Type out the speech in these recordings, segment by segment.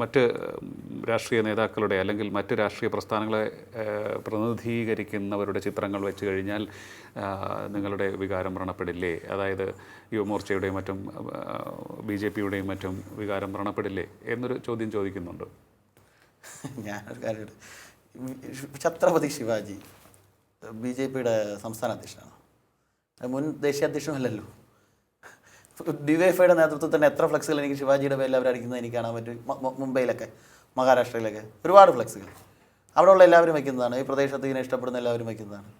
മറ്റ് രാഷ്ട്രീയ നേതാക്കളുടെ അല്ലെങ്കിൽ മറ്റ് രാഷ്ട്രീയ പ്രസ്ഥാനങ്ങളെ പ്രതിനിധീകരിക്കുന്നവരുടെ ചിത്രങ്ങൾ വെച്ച് കഴിഞ്ഞാൽ നിങ്ങളുടെ വികാരം വ്രണപ്പെടില്ലേ? അതായത് യുവമോർച്ചയുടെയും മറ്റും ബി ജെ പിയുടെയും മറ്റും വികാരം വ്രണപ്പെടില്ലേ? എന്നൊരു ചോദ്യം ചോദിക്കുന്നുണ്ട്. ഞാനൊരു കാര്യം ഛത്രപതി ശിവാജി ബി ജെ പിയുടെ സംസ്ഥാന അധ്യക്ഷനാണ്. മുൻ ദേശീയ അധ്യക്ഷനല്ലല്ലോ ഡിവൈഫൈയുടെ നേതൃത്വത്തിൽ തന്നെ എത്ര ഫ്ലെക്സുകൾ എനിക്ക് ശിവാജിയുടെ പേരിൽ അവരടിക്കുന്നത് എനിക്ക് കാണാൻ പറ്റും. മുംബൈയിലൊക്കെ മഹാരാഷ്ട്രയിലൊക്കെ. ഒരുപാട് ഫ്ലെക്സുകൾ. അവിടെയുള്ള എല്ലാവരും വയ്ക്കുന്നതാണ്. ഈ പ്രദേശത്ത് ഇതിനെ ഇഷ്ടപ്പെടുന്ന എല്ലാവരും വയ്ക്കുന്നതാണ്.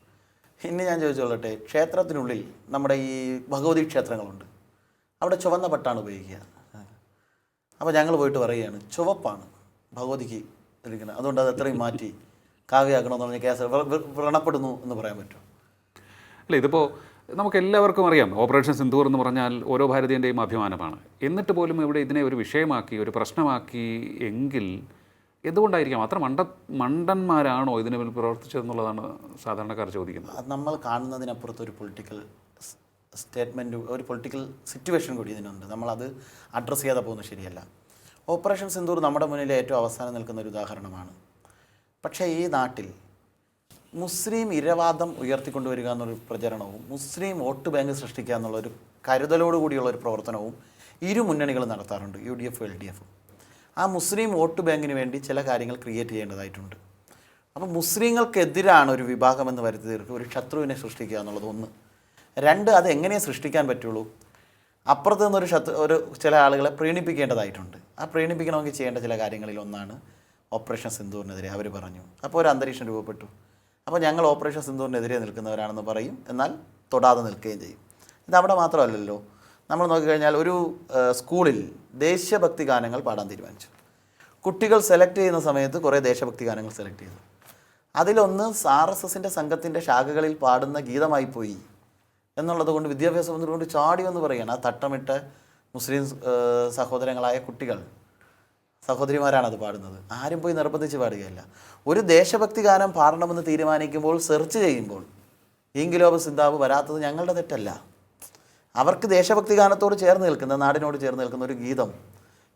ഇനി ഞാൻ ചോദിച്ചോളട്ടെ ക്ഷേത്രത്തിനുള്ളിൽ നമ്മുടെ ഈ ഭഗവതി ക്ഷേത്രങ്ങളുണ്ട്. അവിടെ ചുവന്ന പട്ടാണ് ഉപയോഗിക്കുക. അപ്പോൾ ഞങ്ങൾ പോയിട്ട് പറയുകയാണ് ചുവപ്പാണ് ഭഗവതിക്ക് ഇരിക്കുന്നത്. അതുകൊണ്ട് അത് എത്രയും മാറ്റി കാവ്യാക്കണമെന്ന് പറഞ്ഞ കേസ് വ്ര- വ്ര- വ്രണപ്പെടുന്നു എന്ന് പറയാൻ പറ്റും. അല്ല ഇതിപ്പോൾ നമുക്ക് എല്ലാവർക്കും അറിയാം. ഓപ്പറേഷൻ സിന്ദൂർ എന്ന് പറഞ്ഞാൽ ഓരോ ഭാരതീയന്റെയും അഭിമാനമാണ്. എന്നിട്ട് പോലും ഇവിടെ ഇതിനെ ഒരു വിഷയമാക്കി ഒരു പ്രശ്നമാക്കി എങ്കിൽ എന്തുകൊണ്ടായിരിക്കാം? അത്ര മണ്ട മണ്ടന്മാരാണോ ഇതിന് പിന്നിൽ പ്രവർത്തിച്ചതെന്നുള്ളതാണ് സാധാരണക്കാർ ചോദിക്കുന്നത്. നമ്മൾ കാണുന്നതിനപ്പുറത്ത് ഒരു പൊളിറ്റിക്കൽ സ്റ്റേറ്റ്മെന്റ് ഒരു പൊളിറ്റിക്കൽ സിറ്റുവേഷൻ കൂടി ഇതിനുണ്ട്. നമ്മളത് അഡ്രസ്സ് ചെയ്യാതെ പോകുന്നത് ശരിയല്ല. ഓപ്പറേഷൻ സിന്ദൂർ നമ്മുടെ മുന്നിൽ ഏറ്റവും അവസാനം നിൽക്കുന്ന ഒരു ഉദാഹരണമാണ്. പക്ഷേ ഈ നാട്ടിൽ മുസ്ലിം ഇരവാദം ഉയർത്തിക്കൊണ്ടുവരിക എന്നൊരു പ്രചരണവും മുസ്ലിം വോട്ട് ബാങ്ക് സൃഷ്ടിക്കുക എന്നുള്ള ഒരു കരുതലോട് കൂടിയുള്ള ഒരു പ്രവർത്തനവും ഇരു മുന്നണികളും നടത്താറുണ്ട് U D F L D F ആ മുസ്ലിം വോട്ട് ബാങ്കിന് വേണ്ടി ചില കാര്യങ്ങൾ ക്രിയേറ്റ് ചെയ്യേണ്ടതായിട്ടുണ്ട്. അപ്പോൾ മുസ്ലിങ്ങൾക്കെതിരാണ് ഒരു വിഭാഗം എന്ന് വരുത്തി തീർക്കുക ഒരു ശത്രുവിനെ സൃഷ്ടിക്കുക എന്നുള്ളത് ഒന്ന്. രണ്ട് അത് എങ്ങനെ സൃഷ്ടിക്കാൻ പറ്റുള്ളൂ? അപ്പുറത്ത് നിന്നൊരു ശത്രു ഒരു ചില ആളുകളെ പ്രീണിപ്പിക്കേണ്ടതായിട്ടുണ്ട്. ആ പ്രീണിപ്പിക്കണമെങ്കിൽ ചെയ്യേണ്ട ചില കാര്യങ്ങളിൽ ഒന്നാണ് ഓപ്പറേഷൻ സിന്ദൂറിനെതിരെ അവർ പറഞ്ഞു. അപ്പോൾ ഒരു അന്തരീക്ഷം രൂപപ്പെട്ടു. അപ്പോൾ ഞങ്ങൾ ഓപ്പറേഷൻ സിന്ധുവിനെതിരെ നിൽക്കുന്നവരാണെന്ന് പറയും. എന്നാൽ തൊടാതെ നിൽക്കുകയും ചെയ്യും. ഇതവിടെ മാത്രമല്ലല്ലോ. നമ്മൾ നോക്കിക്കഴിഞ്ഞാൽ ഒരു സ്കൂളിൽ ദേശഭക്തി ഗാനങ്ങൾ പാടാൻ തീരുമാനിച്ചു. കുട്ടികൾ സെലക്ട് ചെയ്യുന്ന സമയത്ത് കുറേ ദേശഭക്തി ഗാനങ്ങൾ സെലക്ട് ചെയ്തു. അതിലൊന്ന് ആർ എസ് എസിന്റെ സംഘത്തിന്റെ ശാഖകളിൽ പാടുന്ന ഗീതമായി പോയി എന്നുള്ളത് കൊണ്ട് വിദ്യാഭ്യാസ മന്ത്രി കൊണ്ട് ചാടി എന്ന് പറയുകയാണ് ആ തട്ടമിട്ട മുസ്ലിം സഹോദരങ്ങളായ കുട്ടികൾ. സഹോദരിമാരാണ് അത് പാടുന്നത്. ആരും പോയി നിർബന്ധിച്ച് പാടുകയല്ല. ഒരു ദേശഭക്തി ഗാനം പാടണമെന്ന് തീരുമാനിക്കുമ്പോൾ സെർച്ച് ചെയ്യുമ്പോൾ ഈങ്കിലോബ് സിന്താവ് വരാത്തത് ഞങ്ങളുടെ തെറ്റല്ല. അവർക്ക് ദേശഭക്തി ഗാനത്തോട് ചേർന്ന് നിൽക്കുന്ന നാടിനോട് ചേർന്ന് നിൽക്കുന്ന ഒരു ഗീതം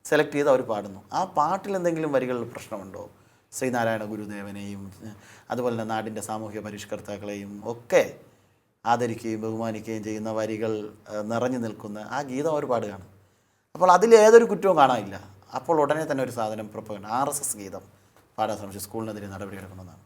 സെലക്ട് ചെയ്ത് അവർ പാടുന്നു. ആ പാട്ടിൽ എന്തെങ്കിലും വരികളിൽ പ്രശ്നമുണ്ടോ? ശ്രീനാരായണ ഗുരുദേവനെയും അതുപോലെ തന്നെ നാടിന്റെ സാമൂഹ്യ പരിഷ്കർത്താക്കളെയും ഒക്കെ ആദരിക്കുകയും ബഹുമാനിക്കുകയും ചെയ്യുന്ന വരികൾ നിറഞ്ഞു നിൽക്കുന്ന ആ ഗീതം അവർ പാടുകയാണ്. അപ്പോൾ അതിൽ ഏതൊരു കുറ്റവും കാണാനില്ല. അപ്പോൾ ഉടനെ തന്നെ ഒരു സാധനം പുറപ്പെടുകയാണ് ആർ എസ് എസ് ഗീതം പാടാൻ ശ്രമിച്ചു. സ്കൂളിനെതിരെ നടപടി എടുക്കണമെന്നാണ്.